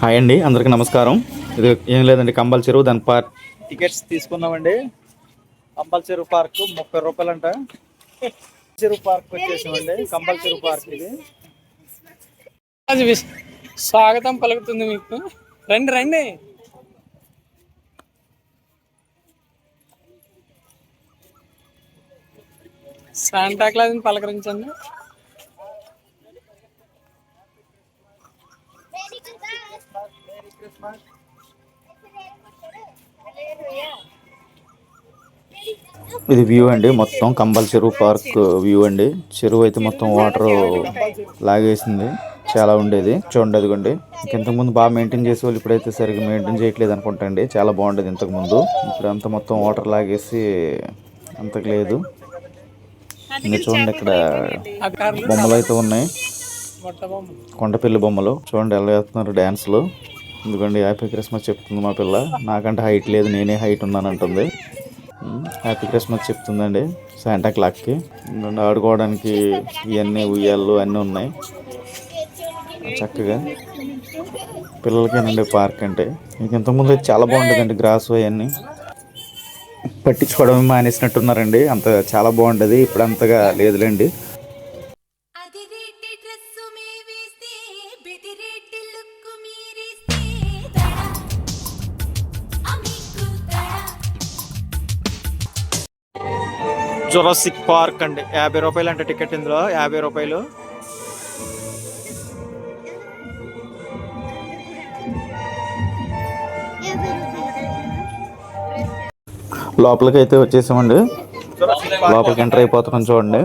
Hi అండి అందరికీ నమస్కారం. ఇది ఏం లేదండి కంబల్ చెరువు దాని పార్క్ టికెట్స్ తీసుకున్నామండి కంపల్ చెరువు పార్క్ ముప్పై రూపాయలంట. చెరువు పార్క్ వచ్చేసామండి కంపల్ చెరువు పార్క్ ఇది. స్వాగతం పలుకుతుంది మీకు. రండి రండి. శాంటా క్లాస్ని పలకరించండి. ఇది వ్యూ అండి. మొత్తం కంబల్ చెరువు పార్క్ వ్యూ అండి. చెరువు అయితే మొత్తం వాటర్ లాగేసింది. చాలా ఉండేది. చూడండి అదిగోండి. ఇంతకు ముందు బాగా మెయింటైన్ చేసే వాళ్ళు ఇప్పుడైతే సరిగ్గా మెయింటైన్ చేయట్లేదు అనుకుంటా అండి. చాలా బాగుండేది ఇంతకుముందు. ఇప్పుడు అంత మొత్తం వాటర్ లాగేసి అంతకు లేదు. ఇంకా చూడండి ఇక్కడ బొమ్మలు అయితే ఉన్నాయి. కొండపిల్లి బొమ్మలు. చూడండి ఎలా వేస్తున్నారు డ్యాన్స్లు ఎందుకండి హ్యాపీ క్రిస్మస్ చెప్తుంది మా పిల్ల. నాకంటే హైట్ లేదు. నేనే హైట్ ఉన్నాను అంటుంది హ్యాపీ క్రిస్మస్ చెప్తుందండి శాంటా క్లాక్కి ఎందుకంటే ఆడుకోవడానికి ఇవన్నీ ఉయ్యాలు అన్నీ ఉన్నాయి. చక్కగా. పిల్లలకేనండి పార్క్ అంటే. మీకు ఇంతకుముందు అయితే చాలా బాగుంటుందండి గ్రాస్ అవన్నీ. పట్టించుకోవడమే మానేసినట్టున్నారండి. అంత చాలా బాగుంటుంది ఇప్పుడు అంతగా లేదులేండి. జొరాసిక్ పార్క్ అండి. యాభై రూపాయలు అంటే టికెట్ ఇందులో. యాభై రూపాయలు. లోపలికి అయితే వచ్చేసామండి. లోపలికి ఎంటర్ అయిపోతున్నాం చూడండి.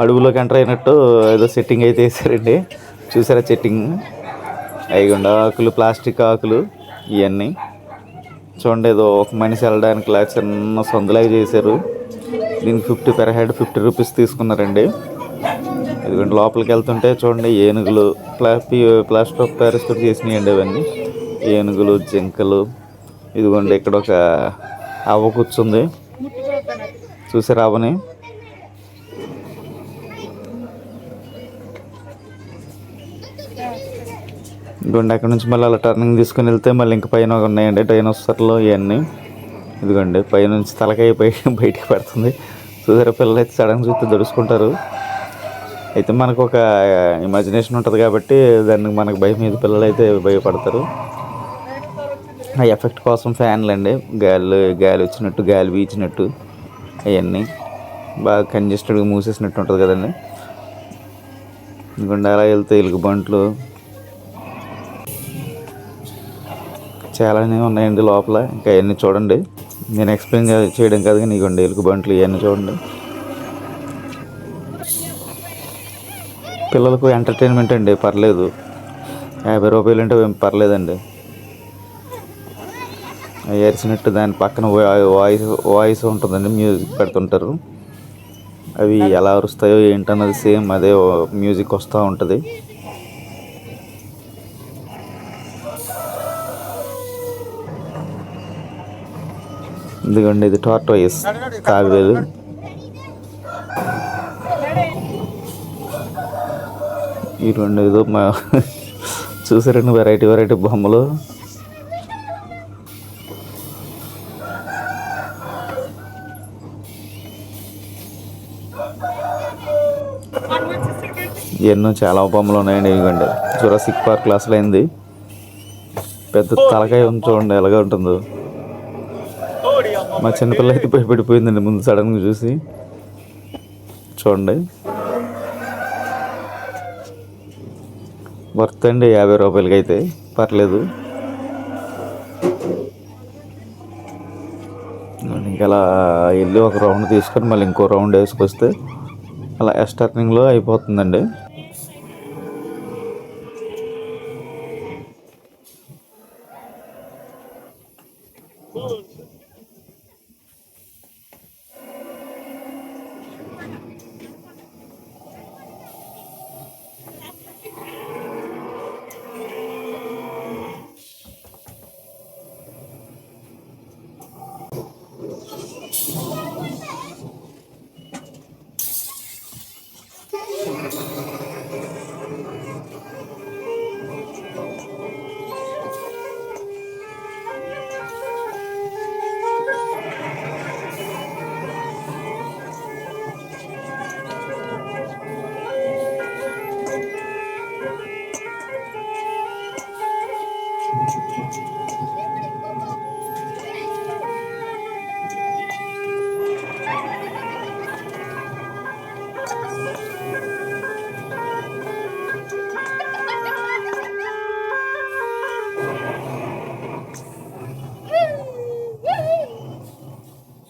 అడవులోకి ఎంటర్ అయినట్టు ఏదో సెట్టింగ్ అయితే వేసారండి చూసారా సెట్టింగ్? అయిగుండా ఆకులు ప్లాస్టిక్ ఆకులు ఇవన్నీ చూడండి ఏదో ఒక మనిషి వెళ్ళడానికి చిన్న సందులాగా చేశారు. దీనికి fifty per head fifty rupees తీసుకున్నారండి. ఇదిగోండి లోపలికి వెళ్తుంటే చూడండి ఏనుగులు ప్లా ప్లాస్టర్ ఆఫ్ ప్యారిస్ తోటి చేసినాయండి అవన్నీ ఏనుగులు జింకలు ఇదిగోండి ఇక్కడ ఒక అవ్వ కూర్చుంది. చూసారా అవ్వని ఇదిగోండి అక్కడ నుంచి మళ్ళీ అలా టర్నింగ్ తీసుకుని వెళ్తే మళ్ళీ ఇంక పైన ఉన్నాయండి డైనోసర్లు ఇవన్నీ. ఇదిగోండి పైనుంచి తలకాయ పై బయటికి పడుతుంది. చూసారా పిల్లలు అయితే సడన్ చూస్తే దడుచుకుంటారు. అయితే మనకు ఒక ఇమాజినేషన్ ఉంటుంది కాబట్టి దానికి మనకు భయం మీద పిల్లలు అయితే భయపడతారు. ఆ ఎఫెక్ట్ కోసం ఫ్యాన్లు అండి. గాలి గాలి వచ్చినట్టు గాలి వీచినట్టు అవన్నీ బాగా కంజెస్టెడ్గా మూసేసినట్టు ఉంటుంది కదండి. ఎందుకంటే అలా వెళ్తే ఎలుగుబంట్లు చాలానే ఉన్నాయండి లోపల. ఇంకా అవన్నీ చూడండి. నేను ఎక్స్ప్లెయిన్ చేయడం కాదు కానీ ఇవ్వండి ఎలుగు బంట్లు ఇవన్నీ చూడండి. పిల్లలకు ఎంటర్టైన్మెంట్ అండి పర్లేదు. యాభై రూపాయలు అంటే ఏం పర్లేదండి. ఏర్చినట్టు దాని పక్కన వాయిస్ వాయిస్ ఉంటుందండి మ్యూజిక్ పెడుతుంటారు. అవి ఎలా అరుస్తాయో ఏంటన్నది సేమ్ అదే మ్యూజిక్ వస్తూ ఉంటుంది. ఇదిగోండి ఇది టార్టోయిస్ తాబేలు ఈ రెండు ఏదో మా చూసారండి వెరైటీ వెరైటీ బొమ్మలు. ఎన్నో చాలా బొమ్మలు ఉన్నాయండి ఇవ్వండి. జురాసిక్ పార్క్ క్లాసులు అయింది. పెద్ద తలకాయ ఉంది చూడండి ఎలాగా ఉంటుందో. మా చిన్నపిల్ల అయితే భయపడిపోయిందండి ముందు సడన్గా చూసి. చూడండి. వర్త్ అండి యాభై రూపాయలకి అయితే పర్లేదు. ఇంకా అలా వెళ్ళి ఒక రౌండ్ తీసుకొని మళ్ళీ ఇంకో రౌండ్ వేసుకొస్తే అలా ఎస్టర్నింగ్లో అయిపోతుందండి.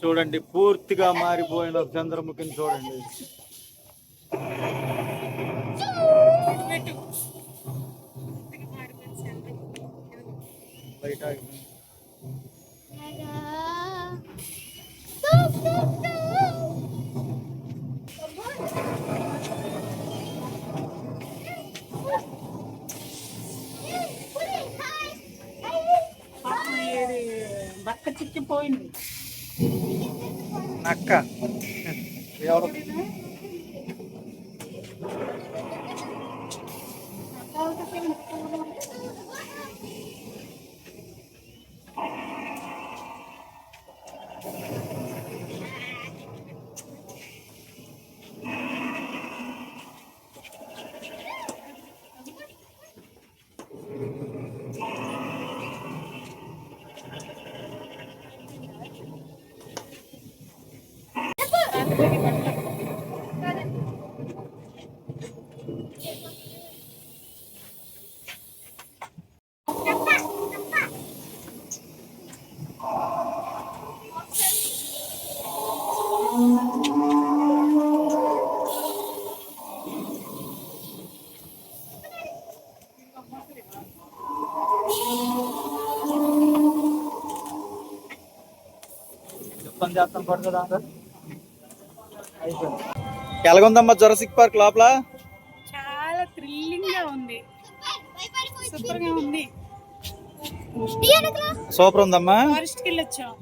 చూడండి పూర్తిగా మారిపోయిన చంద్రముఖిని చూడండి. బయట ఆగింది. బక్క చిక్కిపోయింది నక్క ఎవరు చెప్తాను చేస్తాను పడుతుందా అయిపోయింది ఎలాగుందమ్మా జొరసిక్ పార్క్ లోపల? చాలా థ్రిల్లింగ్గా ఉంది. సూపర్గా ఉంది. సూపర్ ఉందమ్మా. ఫారెస్ట్కి వెళ్ళొచ్చాం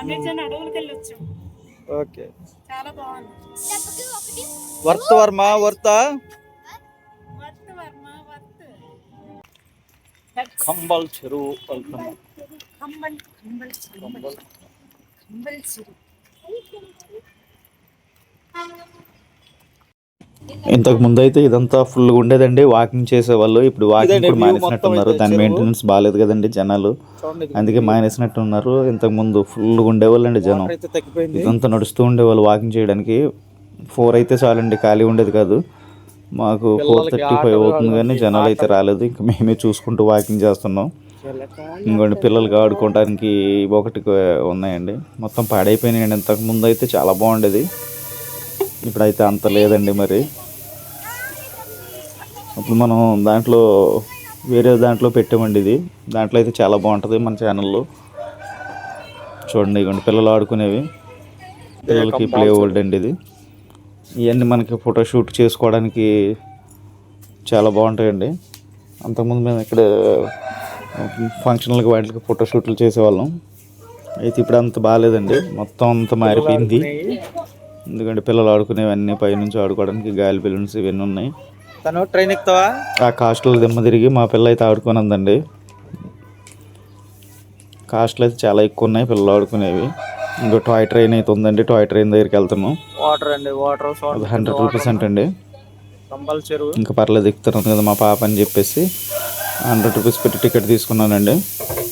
అమెజాన్ అడవులకి వెళ్ళొచ్చాం. ఓకే. చాలా బాగుంది. వర్త్ వర్మ వర్త? Worth Varma worth. కంబల్ చెరువు వెళ్తున్నాం కంబల్ కంబల్ కంబల్. కంబల్ సిరి ఇంతకు ముందు అయితే ఇదంతా ఫుల్ ఉండేదండి. వాకింగ్ చేసేవాళ్ళు ఇప్పుడు వాకింగ్ కూడా మానేసినట్టున్నారు మొత్తం దాని మెయింటెనెన్స్ బాగాలేదు కదండి జనాలు. అందుకే మానేసినట్టున్నారు ఇంతకు ముందు ఫుల్ ఉండేవాళ్ళు అండి జనం. ఇదంతా నడుస్తూ ఉండేవాళ్ళు వాకింగ్ చేయడానికి. ఫోర్ అయితే చాలండి ఖాళీ ఉండేది కాదు. మాకు ఫోర్ థర్టీ ఫైవ్ అవుతుంది కానీ జనాలు అయితే రాలేదు. ఇంకా మేమే చూసుకుంటూ వాకింగ్ చేస్తున్నాం. ఇంకోటి పిల్లలకి ఆడుకోవడానికి ఒకటి ఉన్నాయండి. మొత్తం పాడైపోయినాయండి. ఇంతకు ముందు అయితే చాలా బాగుండేది. ఇప్పుడైతే అంత లేదండి మరి. అప్పుడు మనం దాంట్లో వేరే దాంట్లో పెట్టామండి ఇది. దాంట్లో అయితే చాలా బాగుంటుంది మన ఛానల్లో. చూడండి ఇవ్వండి పిల్లలు ఆడుకునేవి. పిల్లలకి ప్లే ఓల్డ్ అండి ఇది. ఇవన్నీ మనకి ఫోటోషూట్ చేసుకోవడానికి చాలా బాగుంటాయండి. అంతకుముందు మేము ఇక్కడ ఫంక్షన్లకు వాటికి ఫోటోషూట్లు చేసేవాళ్ళం. అయితే ఇప్పుడు అంత బాగాలేదండి. మొత్తం అంత మారిపోయింది. ఎందుకంటే పిల్లలు ఆడుకునేవన్నీ పైనుంచి ఆడుకోవడానికి గాలి బెలూన్స్ ఇవన్నీ ఉన్నాయి. తను ట్రైన్ ఎక్కుతావా? ఆ కాస్ట్లో దిమ్మ తిరిగి మా పిల్ల అయితే ఆడుకున్నదండి కాస్ట్లు అయితే చాలా ఎక్కువ ఉన్నాయి పిల్లలు ఆడుకునేవి. ఇంకో టాయ్ ట్రైన్ అయితే ఉందండి టాయ్ ట్రైన్ దగ్గరికి వెళ్తున్నాం. వాటర్ అండి వాటర్ హండ్రెడ్ రూపీస్ అంటండి. కంబల్ చెరువు. ఇంకా పర్లేదు ఎక్కుతున్నాను కదా మా పాప అని చెప్పేసి. హండ్రెడ్ రూపీస్ పెట్టి టికెట్ తీసుకున్నానండి.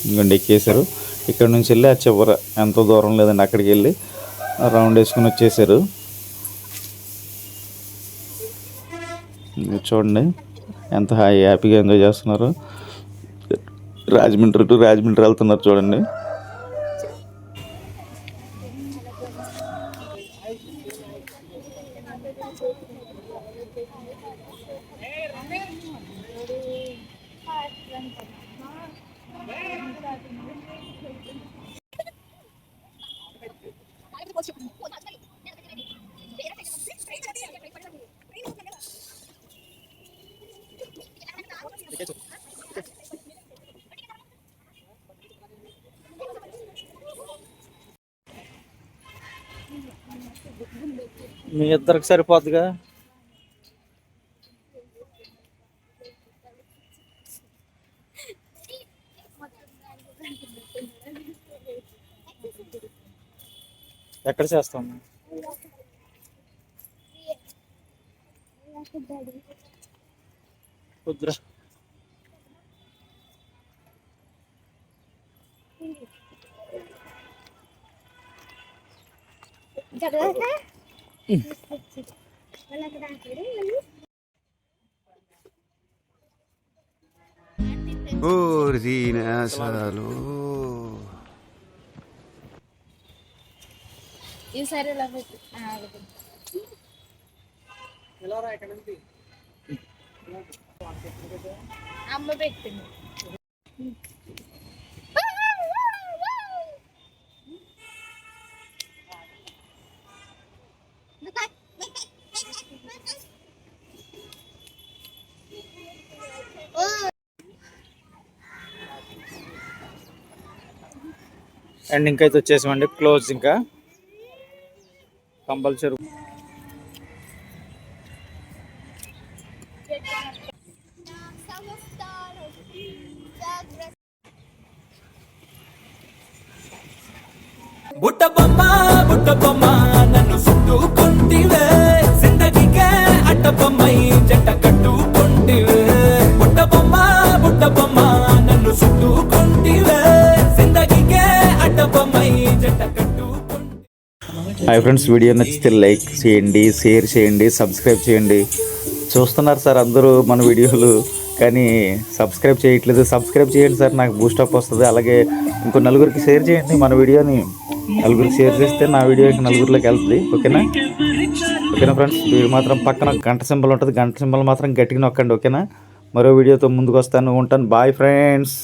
ఇంకండి ఎక్కేశారు. ఇక్కడ నుంచి వెళ్ళి ఆ చివర ఎంతో దూరం లేదండి అక్కడికి వెళ్ళి. రౌండ్ వేసుకుని వచ్చేసారు. చూడండి ఎంత హాయ్ హ్యాపీగా ఎంజాయ్ చేస్తున్నారు. రాజమండ్రి టు రాజమండ్రి వెళ్తున్నారు చూడండి. మీ ఇద్దరికి సరిపోద్దిగా? ఎక్కడ చేస్తాం కుద్ర Burdina, salud. ఇలా ఆ, అలా పెట్టు. అమ్మ పెట్టింది. ఎండింగ్ అయితే వచ్చేసామండి క్లోజ్ ఇంకా. కంపల్సరీ. బుట్ట బొమ్మ బుట్ట బొమ్మ. హాయ్ ఫ్రెండ్స్ వీడియో నచ్చితే లైక్ చేయండి షేర్ చేయండి సబ్స్క్రైబ్ చేయండి. చూస్తున్నారు సార్ అందరూ మన వీడియోలు కానీ సబ్స్క్రైబ్ చేయట్లేదు. సబ్స్క్రైబ్ చేయండి సార్ నాకు బూస్టప్ వస్తుంది. అలాగే ఇంకో నలుగురికి షేర్ చేయండి మన వీడియోని నలుగురికి షేర్ చేస్తే నా వీడియో ఇంకా నలుగురిలోకి వెళ్తుంది. ఓకేనా? ఓకేనా ఫ్రెండ్స్ మీరు మాత్రం పక్కన గంట సింబల్ ఉంటుంది. గంట సింబల్ మాత్రం గట్టిగా నొక్కండి. ఓకేనా? మరో వీడియోతో ముందుకు వస్తాను. ఉంటాను. Bye friends